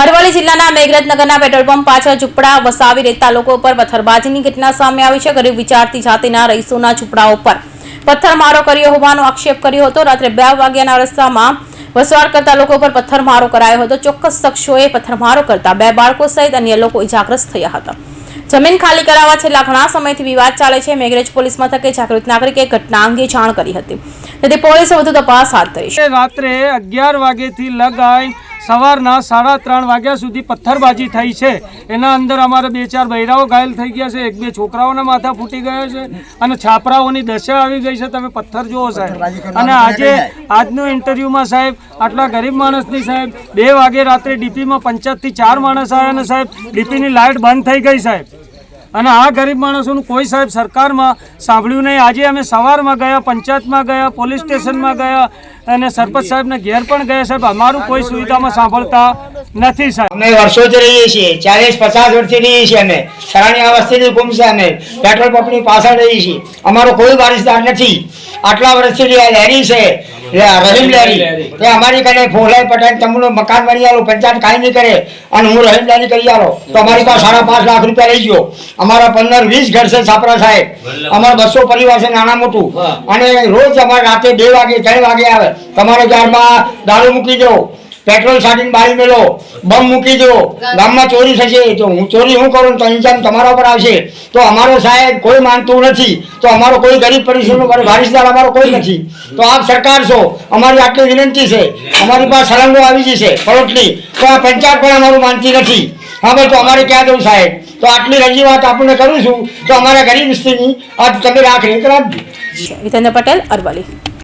અરવલ્લી જિલ્લાના મેઘરજનગરના petrol pump પાછળ ઝૂંપડા વસાવી રહેતા લોકો પર પથ્થરબાજીની ઘટના સામે આવી છે. ગરીબ વિચારતી જાતિના રહીશોના ઝૂંપડાઓ પર પથ્થરમારો કર્યો હોવાનો આક્ષેપ કર્યો હતો. રાત્રે બે વાગ્યાના રસ્તામાં વસવાટ કરતા લોકો પર પથ્થરમારો કરાયો હતો. ચોક્કસ શખ્સોએ પથ્થરમારો કરતા બે બાળકો સહિત અન્ય લોકો ઇજાગ્રસ્ત થયા હતા. જમીન ખાલી કરાવવા છેલ્લા ઘણા સમયથી વિવાદ ચાલે છે. મેઘરજ પોલીસ મથકે જાગૃત નાગરિકે ઘટના અંગે જાણ કરી હતી. તેથી પોલીસે વધુ તપાસ હાથ ધરી છે. રાત્રે અગિયાર વાગ્યાથી લગાઈ સવારના સાડા ત્રણ વાગ્યા સુધી પથ્થરબાજી થઈ છે. એના અંદર અમારે બે ચાર બૈરાઓ ઘાયલ થઈ ગયા છે. એક બે છોકરાઓના માથા ફૂટી ગયા છે અને છાપરાઓની દશા આવી ગઈ છે. તમે પથ્થર જુઓ સાહેબ. અને આજે આજનો ઇન્ટરવ્યૂમાં સાહેબ આટલા ગરીબ માણસની સાહેબ બે વાગે રાત્રે ડીપીમાં પંચાયતથી ચાર માણસ આવ્યા અને સાહેબ ડીપીની લાઇટ બંધ થઈ ગઈ સાહેબ. અને આ ગરીબ માણસોનું કોઈ સાહેબ સરકારમાં સાંભળ્યું નહીં. આજે અમે સવારમાં ગયા, પંચાયતમાં ગયા, પોલીસ સ્ટેશનમાં ગયા અને સરપંચ સાહેબને ઘેર પણ ગયા. સાહેબ, અમારું કોઈ સુવિધામાં સાંભળતા નથી સાહેબ. અમે વર્ષોથી રહીએ છીએ, ચાલીસ, પચાસ વર્ષથી રહીએ છીએ અમે. સરાણી વસ્તીની ગુમ છે અમે. પેટ્રોલ પંપની પાછળ રહીએ છીએ. અમારો કોઈ વારસદાર નથી. આટલા વર્ષથી લેરી છે રહીમ લેરી. એ અમારી કને ફોલાઈ પટેલ તમનું મકાન બની આલો પંચાયત કાંઈ નહીં કરે. અને હું રહીમ લેરી કરી આલો. તો અમારી પાસે સાડા પાંચ લાખ રૂપિયા રહી ગયો. અમારા પંદર વીસ ઘર છે છાપરા સાહેબ. અમારા બસો પરિવાર છે નાના મોટું. અને રોજ અમારે રાતે બે વાગે ત્રણ વાગે આવે. તમારે જારમાં દારૂ મૂકી દો. પેટ્રોલ સાટીને બાળી મેલો બમ મૂકી દો ગામમાં ચોરી થશે. તો હું ચોરી હું કરું તો ઇન્જામ તમારા પર આવશે. તો અમારો સાહેબ કોઈ માનતું નથી. તો અમારો કોઈ ગરીબ પરિશ્રમનો વારિસદાર અમારો કોઈ નથી. તો આપ સરકાર છો. અમારી આટલી વિનંતી છે. અમારી પાસે સળંગો આવી જશે. પરોટલી. તો આ પંચાયત પણ અમારું માનતી નથી. હા ભાઈ તો અમારે ક્યાં જવું સાહેબ? તો આટલી રજૂઆત આપણને કરું છું. તો અમારા ગરીબ સ્ત્રીની આ તમે રાખરેખ રાખજો. જીતેન્દ્ર પટેલ અરવલ્લી.